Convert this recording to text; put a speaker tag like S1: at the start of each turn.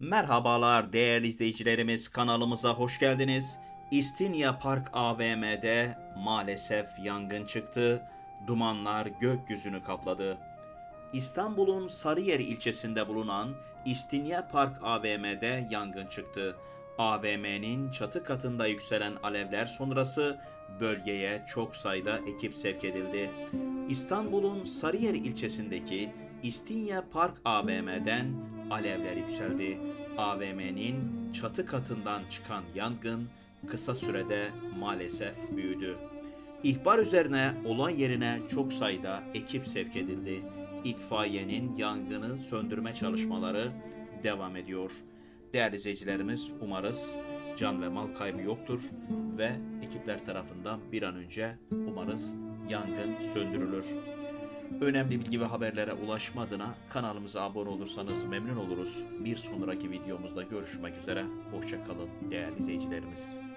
S1: Merhabalar değerli izleyicilerimiz kanalımıza hoş geldiniz. İstinye Park AVM'de maalesef yangın çıktı. Dumanlar gökyüzünü kapladı. İstanbul'un Sarıyer ilçesinde bulunan İstinye Park AVM'de yangın çıktı. AVM'nin çatı katında yükselen alevler sonrası bölgeye çok sayıda ekip sevk edildi. İstanbul'un Sarıyer ilçesindeki İstinye Park AVM'den alevler yükseldi. AVM'nin çatı katından çıkan yangın kısa sürede maalesef büyüdü. İhbar üzerine olay yerine çok sayıda ekip sevk edildi. İtfaiyenin yangını söndürme çalışmaları devam ediyor. Değerli izleyicilerimiz umarız can ve mal kaybı yoktur ve ekipler tarafından bir an önce umarız yangın söndürülür. Önemli bilgi ve haberlere ulaşma adına kanalımıza abone olursanız memnun oluruz. Bir sonraki videomuzda görüşmek üzere. Hoşçakalın değerli izleyicilerimiz.